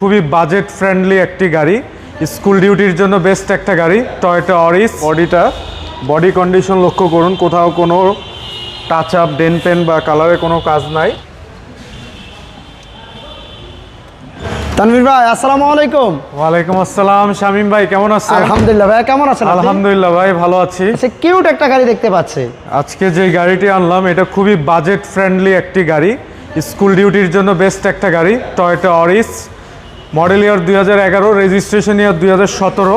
খুবই budget friendly একটি গাড়ি। স্কুল ডিউটির জন্য বেস্ট একটা গাড়ি টয়টা অরিস বডিটা বডি কন্ডিশন লক্ষ্য করুন কোথাও কোনো টাচ আপ ডেন পেন বা কালারে কোনো কাজ নাই। তানভীর ভাই আসসালামু আলাইকুম। ওয়ালাইকুম আসসালাম শামিম ভাই কেমন আছেন? আলহামদুলিল্লাহ ভাই কেমন আছেন আলহামদুলিল্লাহ ভাই ভালো আছি। আচ্ছা কিউট একটা গাড়ি দেখতে পাচ্ছি। আজকে যে গাড়িটি আনলাম এটা খুবই বাজেট ফ্রেন্ডলি একটি গাড়ি। স্কুল ডিউটির জন্য বেস্ট একটা গাড়ি টয়টা অরিস মডেল ইয়ার দুই হাজার এগারো রেজিস্ট্রেশন ইয়ার দুই হাজার সতেরো।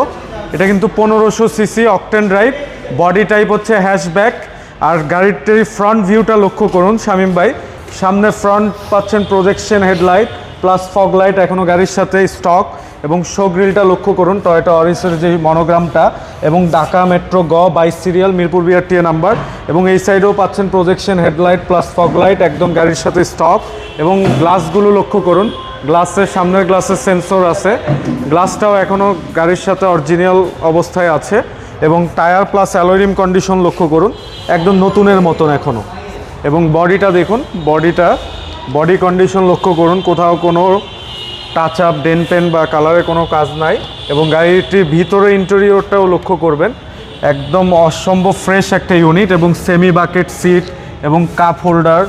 এটা কিন্তু পনেরোশো CC octane drive body type হচ্ছে হ্যাশব্যাক আর গাড়িটির ফ্রন্ট ভিউটা লক্ষ্য করুন শামিম ভাই। সামনে ফ্রন্ট পাচ্ছেন projection headlight plus fog light এখনও গাড়ির সাথে স্টক এবং শো গ্রিলটা লক্ষ্য করুন টয়োটা অরিসের যে মনোগ্রামটা এবং ঢাকা মেট্রো গ, বাইশ সিরিয়াল মিরপুর বিআরটিএ নাম্বার এবং এই সাইডেও পাচ্ছেন projection headlight plus fog light একদম গাড়ির সাথে স্টক এবং গ্লাসগুলো লক্ষ্য করুন। গ্লাসের সামনের গ্লাসের সেন্সর আছে। গ্লাসটাও এখনও গাড়ির সাথে অরিজিনাল অবস্থায় আছে এবং টায়ার প্লাস অ্যালোরিম কন্ডিশন লক্ষ্য করুন, একদম নতুনের মতন এখনও এবং বডিটা দেখুন, বডিটা, বডি কন্ডিশন লক্ষ্য করুন, কোথাও কোনো টাচ আপ ডেন পেন বা কালারে কোনো কাজ নাই এবং গাড়িটির ভিতরে ইন্টেরিয়রটাও লক্ষ্য করবেন। একদম অসম্ভব ফ্রেশ একটা ইউনিট এবং সেমি বাকেট সিট এবং কাপ হোল্ডার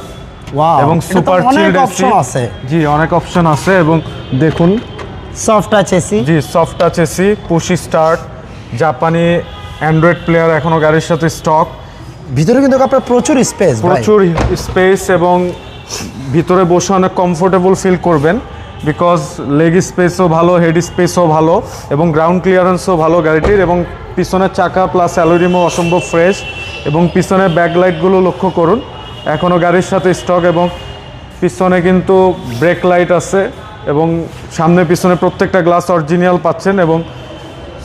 এবং সুপার চিল্ড অপশন আছে। জি অনেক অপশন আছে এবং দেখুন সফট টাচ এসি জি soft touch AC push start জাপানি অ্যান্ড্রয়েড প্লেয়ার এখনও গাড়ির সাথে স্টক ভিতরে কিন্তু আপনার প্রচুর স্পেস প্রচুর স্পেস এবং ভিতরে বসে অনেক কমফোর্টেবল ফিল করবেন বিকজ লেগ স্পেসও ভালো হেড স্পেসও ভালো এবং গ্রাউন্ড ক্লিয়ারেন্সও ভালো গাড়িটির এবং পিছনের চাকা প্লাস অ্যালোরিমও অসম্ভব ফ্রেশ এবং পিছনের ব্যাকলাইটগুলো লক্ষ্য করুন। এখনও গাড়ির সাথে স্টক এবং পিছনে কিন্তু ব্রেক লাইট আছে এবং সামনে পিছনে প্রত্যেকটা গ্লাস অরিজিনাল পাচ্ছেন এবং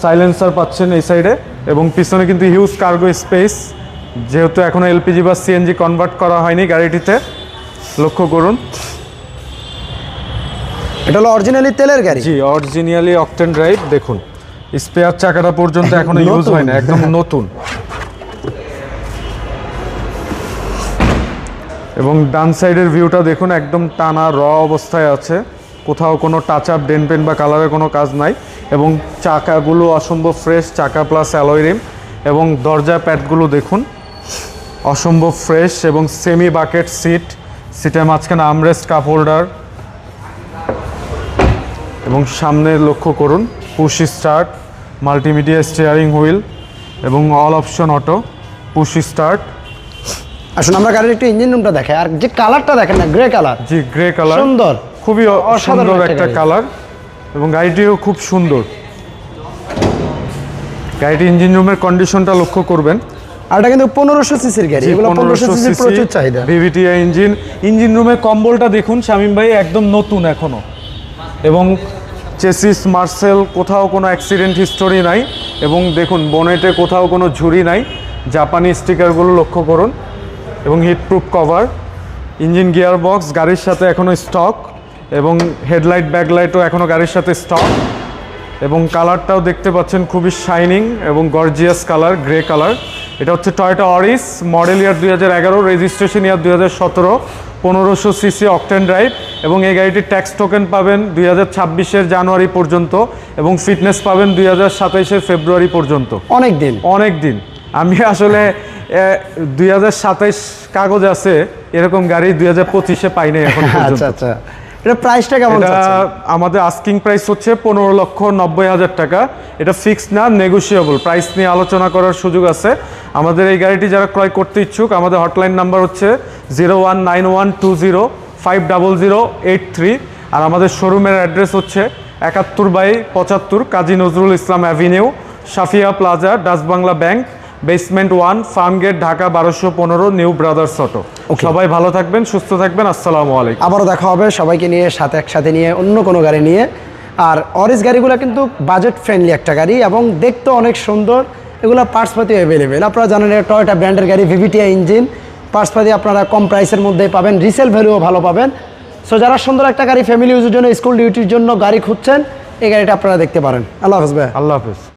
সাইলেন্সার পাচ্ছেন এই সাইডে এবং পিছনে কিন্তু হিউজ কার্গো স্পেস যেহেতু এখনও এলপিজি বা সিএনজি কনভার্ট করা হয়নি গাড়িটিতে লক্ষ্য করুন। এটা হলো অরিজিনালি তেলের গাড়ি? জি অরিজিনালি অকটেন ড্রাইভ দেখুন। স্পেয়ার চাকাটা পর্যন্ত এখনও ইউজ। হয় না একদম নতুন। এবং ডান সাইডের ভিউটা দেখুন, একদম টানা র অবস্থায় আছে। কোথাও কোনো টাচ আপ ডেন পেন বা কালারের কোনো কাজ নাই। এবং চাকাগুলো অসম্ভব ফ্রেশ চাকা প্লাস অ্যালয় রিম এবং দরজা প্যাডগুলো দেখুন, অসম্ভব ফ্রেশ এবং সেমি বাকেট সিট সিটের মাঝখানে আমরেস্ট কাপ হোল্ডার এবং সামনে লক্ষ্য করুন push start multimedia steering wheel এবং all option auto push start আসুন আমরা গাড়ির একটু ইঞ্জিন রুমটা দেখাই। আর যে কালারটা দেখেন না গ্রে কালার জি গ্রে কালার সুন্দর। খুবই অসাধারণ একটা কালার এবং গাড়িটিও খুব সুন্দর। গাড়িটি ইঞ্জিন রুমের কন্ডিশনটা লক্ষ্য করবেন। আর এটা কিন্তু পনেরোশো সিসির গাড়ি। এগুলো পনেরোশো সিসির প্রচুর চাহিদা। ভিভিটিআই ইঞ্জিন ইঞ্জিন রুমের কম্বলটা দেখুন শামিম ভাই একদম নতুন এখনও। এবং চেসিস মার্সেল কোথাও কোনো অ্যাক্সিডেন্ট হিস্টোরি নাই। এবং দেখুন বনেটে কোথাও কোনো ঝুরি নাই। জাপানি স্টিকারগুলো লক্ষ্য করুন। এবং heatproof cover engine gear box গাড়ির সাথে এখনও স্টক এবং হেডলাইট ব্যাকলাইটও এখনও গাড়ির সাথে স্টক এবং কালারটাও দেখতে পাচ্ছেন খুবই শাইনিং এবং গর্জিয়াস কালার গ্রে কালার এটা হচ্ছে টয়টা অরিস মডেল ইয়ার দুই হাজার এগারো রেজিস্ট্রেশন ইয়ার দুই হাজার সতেরো পনেরোশো সিসি অকটেন ড্রাইভ এবং এই গাড়িটির ট্যাক্স টোকেন পাবেন দুই হাজার ছাব্বিশের জানুয়ারি পর্যন্ত এবং ফিটনেস পাবেন দুই হাজার সাতাইশের ফেব্রুয়ারি পর্যন্ত। অনেক দিন। অনেক দিন। আমি আসলে দুই হাজার সাতাইশ কাগজ আছে এরকম গাড়ি দুই হাজার পঁচিশে পাই নাই এখন আচ্ছা আচ্ছা। এটা প্রাইসটা কেমন আমাদের আস্কিং প্রাইস হচ্ছে পনেরো লক্ষ নব্বই হাজার টাকা। এটা ফিক্সড না নেগোসিয়েবল প্রাইস নিয়ে আলোচনা করার সুযোগ আছে। আমাদের এই গাড়িটি যারা ক্রয় করতে ইচ্ছুক আমাদের হটলাইন নাম্বার হচ্ছে zero one nine one two zero five double zero eight three আর আমাদের শোরুমের অ্যাড্রেস হচ্ছে একাত্তর বাই পঁচাত্তর Kazi Nazrul Islam avenue Safia plaza Dutch Bangla bank basement one Farmgate Dhaka বারোশো পনেরো নিউ ব্রাদার্স অটো সবাই ভালো থাকবেন সুস্থ থাকবেন আসসালামু আলাইকুম। আবারও দেখা হবে সবাইকে নিয়ে সাথে একসাথে নিয়ে অন্য কোনো গাড়ি নিয়ে। আর অরিজ গাড়িগুলো কিন্তু বাজেট ফ্রেন্ডলি একটা গাড়ি এবং দেখতে অনেক সুন্দর। এগুলো পার্টসপাতি অ্যাভেলেবেল আপনারা জানেন এটা টয়টা ব্র্যান্ডের গাড়ি ভিভিটিআই ইঞ্জিন পার্টসপাতি আপনারা কম প্রাইসের মধ্যে পাবেন রিসেল ভ্যালুও ভালো পাবেন। সো যারা সুন্দর একটা গাড়ি ফ্যামিলি ইউজের জন্য স্কুল ডিউটির জন্য গাড়ি খুঁজছেন এই গাড়িটা আপনারা দেখতে পারেন। আল্লাহ হাফেজ ভাই। আল্লাহ হাফিজ।